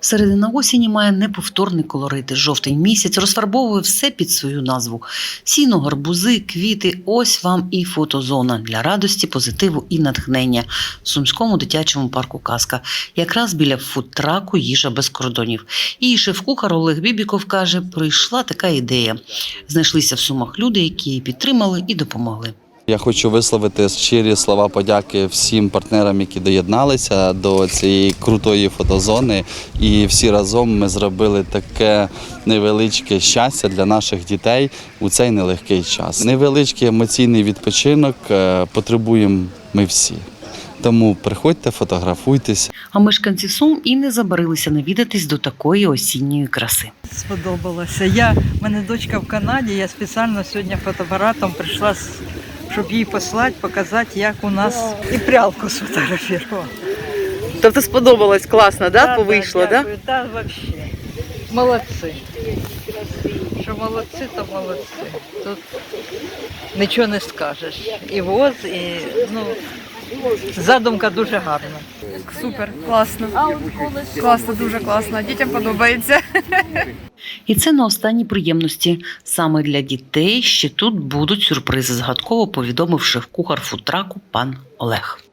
Середина осені має неповторний колорит. Жовтий місяць розфарбовує все під свою назву: сіно, гарбузи, квіти. Ось вам і фотозона для радості, позитиву і натхнення в сумському дитячому парку Казка, якраз біля фудтраку їжа без кордонів. І шеф-кухар Олег Бібіков каже: прийшла така ідея. Знайшлися в сумах люди, які її підтримали і допомогли. Я хочу висловити щирі слова подяки всім партнерам, які доєдналися до цієї крутої фотозони. І всі разом ми зробили таке невеличке щастя для наших дітей у цей нелегкий час. Невеличкий емоційний відпочинок е, потребуємо ми всі. Тому приходьте, фотографуйтесь. А мешканці Сум і не забарилися навідатись до такої осінньої краси. сподобалося. Я, в мене дочка в Канаді, я спеціально сьогодні фотоапаратом прийшла, щоб їй послати, показати, як у нас і прялку сфотографувала. Тобто сподобалось класно, да? Повийшло, да? дякую. Да, взагалі. Молодці. Що молодці, то молодці. Тут нічого не скажеш. І воз, і ну, задумка дуже гарна. Супер, класно. Класно, дуже класно. Дітям подобається. І це на останні приємності. Саме для дітей ще тут будуть сюрпризи, згадково повідомив шеф-кухар футраку пан Олег.